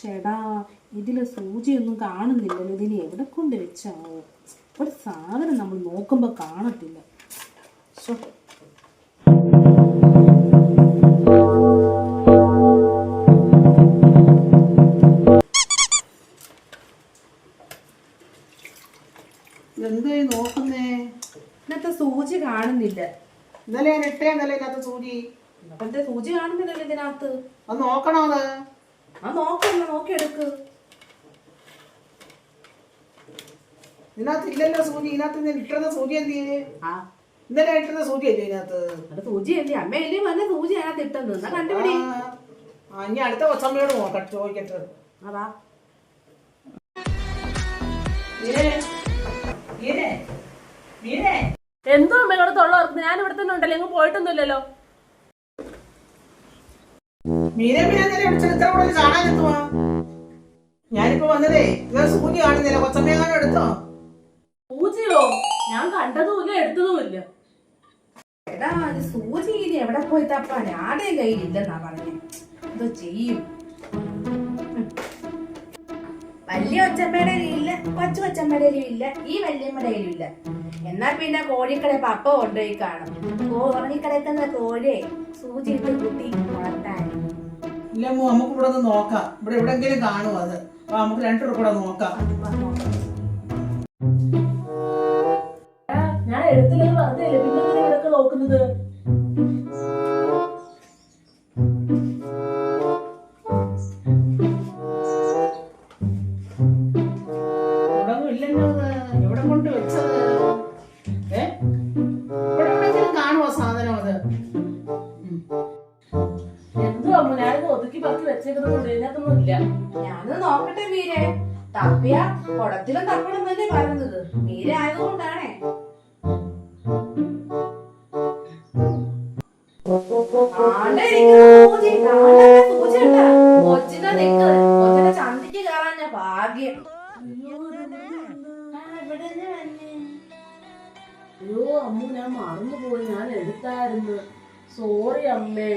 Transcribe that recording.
ചേടാ ഇതിൽ സൂചിയൊന്നും കാണുന്നില്ലല്ലോ. ഇതിനെ എവിടെ കൊണ്ട് വെച്ചാവോ ഒരു സാധനം നമ്മൾ നോക്കുമ്പോൾ കാണത്തില്ല. എന്തായി നോക്കുന്നേ? ഇന്നത്തെ സൂചി കാണുന്നില്ല. ഇന്നലെ ഞാൻ ഇട്ടേ ഇന്നലെ ഇതിനകത്ത് സൂചി. സൂചി കാണുന്നില്ലല്ലോ ഇതിനകത്ത്. അത് നോക്കണോ അത്? ആ നോക്കല്ല നോക്കിയെടുക്ക്. ഇതിനകത്ത് ഇല്ലല്ലോ സൂചി ഇതിനകത്ത് ഞാൻ ഇട്ടിരുന്ന സൂചി എന്ത് ചെയ്യേ ആ. ഇന്നലെ ഇട്ടിരുന്ന സൂചി അല്ലേ ഇതിനകത്ത്? അത് സൂചി അല്ലേ? അമ്മയല്ലേ വന്ന സൂചി അതിനകത്ത് ഇട്ടെന്ന് എന്നാ കണ്ടുപിടി. ആ, ഇനി അടുത്ത കൊച്ചമ്മയോട് നോക്കട്ടെ ചോദിക്കട്ടെ. അതാ എന്തോ അമ്മയോട് തൊള്ള ഓർക്കുന്നത് ഞാൻ ഇവിടെ തന്നെ ഉണ്ടല്ലോ എങ്ങും പോയിട്ടൊന്നുമില്ലല്ലോ. മീരെ ഇന്നലെ വിളിച്ചത് ഇത്ര കൂടുതൽ കാണാൻ എത്തുവാ? ഞാനിപ്പോ വന്നതേ ഇന്നലെ സൂചി കാണുന്നില്ല. കൊച്ചമ്മയെങ്ങാനും എടുത്തോ? പൂജയോ ഞാൻ കണ്ടതുമില്ല എടുത്തതുമില്ല. എടാ അത് സൂചി ഇനി എവിടെ പോയി തപ്പാൻ ആരുടെയും കയ്യിലില്ലെന്നാ പറഞ്ഞേ. എന്തോ ചെയ്യും. വലിയ ഒച്ചമ്മയുടെ ഇല്ല കൊച്ചു ഒച്ചമ്മയുടെ ഇല്ല ഈ വല്യമ്മയുടെ ഇല്ല എന്നാ പിന്നെ കോഴിക്കട പപ്പ കൊണ്ടുപോയി കാണും. കോ- ഉറങ്ങിക്കിടക്കുന്ന കോഴിയെ സൂചി ഇട്ട് കുത്തി വളർത്താൻ ഇല്ല അമ്മു നമുക്ക് ഇവിടെ ഒന്ന് നോക്കാം. ഇവിടെ എവിടെങ്കിലും കാണും അത്? അപ്പൊ നമുക്ക് രണ്ടു കൂടെ നോക്കാം. ഞാൻ എടുത്തില്ലെന്ന് പറഞ്ഞില്ലേ? പിന്നെ ഇവിടെയൊക്കെ നോക്കുന്നത്? ഇവിടെ കൊണ്ട് വെച്ചത്? അമ്മ ഞാനിത് ഒതുക്കി പറക്കി വെച്ചേക്കുന്നതുകൊണ്ട് ഇതിനകത്തൊന്നും ഇല്ല ഞാനത് നോക്കട്ടെ മീരെ. തപ്പിയ കുടത്തിലും തപ്പണം തന്നെ പറയുന്നത് മീര ആയതുകൊണ്ടാണേ. ചന്തിക്ക് കയറാൻ ഭാഗ്യം. അയ്യോ അമ്മ ഞാൻ മറന്നുപോയി. ഞാൻ എടുത്തായിരുന്നു. സോറി അമ്മേ.